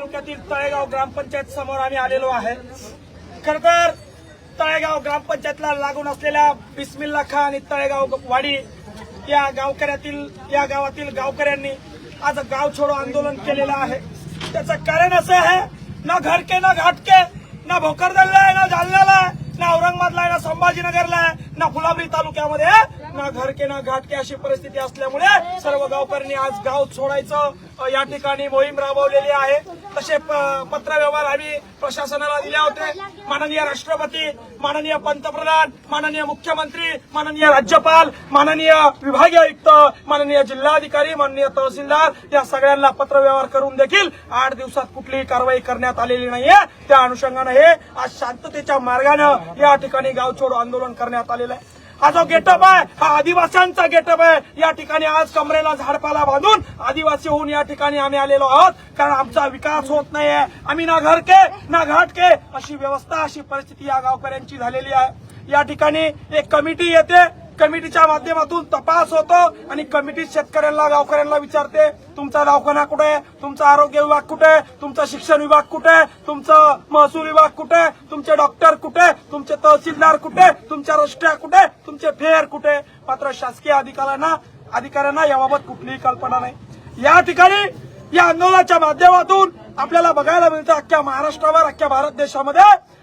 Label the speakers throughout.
Speaker 1: तालुक्यातील तळेगाव ग्रामपंचायत समोर आम्ही आलेलो आहे. खर तर तळेगाव ग्रामपंचायतला लागून असलेल्या बिस्मिल्ला खान आणि तळेगाव वाडी या गावकऱ्यातील या गावातील गावकऱ्यांनी आज गाव छोडो आंदोलन केलेलं आहे. त्याचं कारण असं आहे ना घरके ना घाटके ना भोकरदनला आहे ना जालन्याला आहे ना औरंगाबादला आहे ना संभाजीनगरला आहे ना फुलाबरी तालुक्यामध्ये ना घरके ना घाटके अशी परिस्थिती असल्यामुळे सर्व गावकऱ्यांनी आज गाव सोडायचं या ठिकाणी मोहीम राबवलेली आहे. तसे पत्रव्यवहार आम्ही प्रशासनाला दिले होते. माननीय राष्ट्रपती माननीय पंतप्रधान माननीय मुख्यमंत्री माननीय राज्यपाल माननीय विभागीय आयुक्त माननीय जिल्हाधिकारी माननीय तहसीलदार या सगळ्यांना पत्रव्यवहार करून देखील आठ दिवसात कुठलीही कारवाई करण्यात आलेली नाहीये. त्या अनुषंगानं हे आज शांततेच्या मार्गानं या ठिकाणी गावछोड आंदोलन करण्यात आलेलं आहे. हा जो गेटअप आहे हा आदिवासींचा गेटअप आहे. या ठिकाणी आज कमरेला झाडपाला बांधून आदिवासी होऊन या ठिकाणी आम्ही आलेलो आहोत. कारण आमचा विकास होत नाहीये. आम्ही ना घरके ना घाटके अशी व्यवस्था अशी परिस्थिती या गावकऱ्यांची झालेली आहे. या ठिकाणी एक कमिटी येते. कमिटीच्या माध्यमातून तपास होतो आणि कमिटी शेतकऱ्यांना गावकऱ्यांना विचारते तुमचा दवाखाना कुठे आहे? तुमचा आरोग्य विभाग कुठे आहे? तुमचा शिक्षण विभाग कुठे आहे? महसूल विभाग कुठे आहे? तुमचे डॉक्टर कुठे तुमचे तहसीलदार कुठे तुमच्या रस्त्या कुठे तुमचे फेअर कुठे मात्र शासकीय अधिकाऱ्यांना अधिकाऱ्यांना याबाबत कुठलीही कल्पना नाही. या ठिकाणी या आंदोलनाच्या माध्यमातून आपल्याला बघायला मिळतं अख्ख्या महाराष्ट्रावर अख्ख्या भारत देशामध्ये.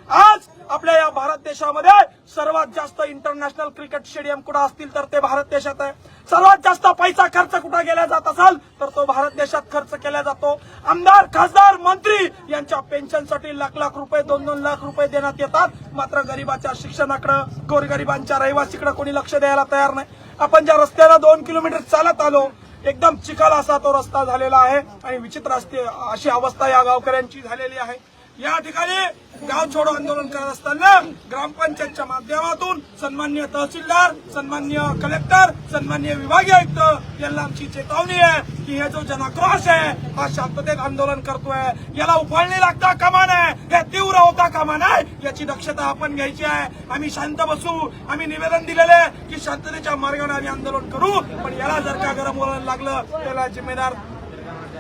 Speaker 1: आज आपल्या या भारत देशामध्ये सर्वात जास्त इंटरनॅशनल क्रिकेट स्टेडियम कुठं असतील तर ते भारत देशात आहे. सर्वात जास्त पैसा खर्च कुठं केला जात असेल तर तो भारत देशात खर्च केला जातो. आमदार खासदार मंत्री यांच्या पेन्शनसाठी लाख लाख रुपये दोन दोन लाख रुपये देण्यात येतात. मात्र गरीबाच्या शिक्षणाकडे गोरगरिबांच्या रहिवासीकडे कोणी लक्ष द्यायला तयार नाही. आपण ज्या रस्त्याला दोन किलोमीटर चालत आलो एकदम चिखल असा तो रस्ता झालेला आहे आणि विचित्र असते अशी अवस्था या गावकऱ्यांची झालेली आहे. या ठिकाणी गाव छोडो आंदोलन करत असताना ग्रामपंचायतच्या माध्यमातून सन्मान्य तहसीलदार सन्मान्य कलेक्टर सन्मान्य विभागीय आयुक्त यांना आमची चेतावणी आहे की हे जो जनाक्रोश आहे हा शांततेत आंदोलन करतोय. याला उफाळणी लागता कमान आहे हे तीव्र होता कामा नाही याची दक्षता आपण घ्यायची आहे. आम्ही शांत बसू. आम्ही निवेदन दिलेलं आहे की शांततेच्या मार्गाने आम्ही आंदोलन करू. पण याला जर का गरम बोलायला लागलं त्याला जिम्मेदार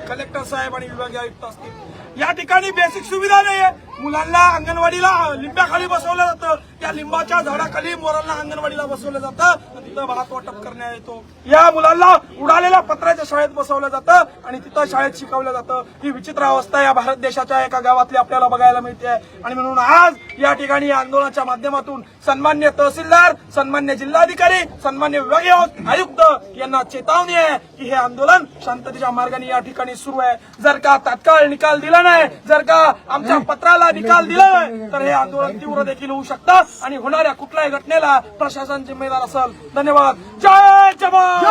Speaker 1: कलेक्टर साहेब आणि विभागीय आयुक्त असतील. या ठिकाणी बेसिक सुविधा नाहीये. मुलांना अंगणवाडीला लिंब्याखाली बसवलं जातं. या लिंबाच्या झाडाखाली मोरांना अंगणवाडीला बसवलं जातं. आणि तिथं भात वाटप करण्यात येतो. या मुलांना उडालेल्या पत्राच्या शाळेत बसवलं जातं आणि तिथं शाळेत शिकवलं जातं. ही विचित्र अवस्था या भारत देशाच्या एका गावातली आपल्याला बघायला मिळते. आणि म्हणून आज या ठिकाणी या आंदोलनाच्या माध्यमातून सन्मान्य तहसीलदार सन्मान्य जिल्हाधिकारी सन्मान्य विभागीय आयुक्त यांना चेतावणी आहे की हे आंदोलन शांततेच्या मार्गाने या ठिकाणी सुरू आहे. जर का तात्काळ निकाल दिला नाही जर का आमच्या पत्राला निकाल दिला तर हे आंदोलन तीव्र देखील होऊ शकतं आणि होणाऱ्या कुठल्याही घटनेला प्रशासन जिम्मेदार असेल. धन्यवाद. जय जवान!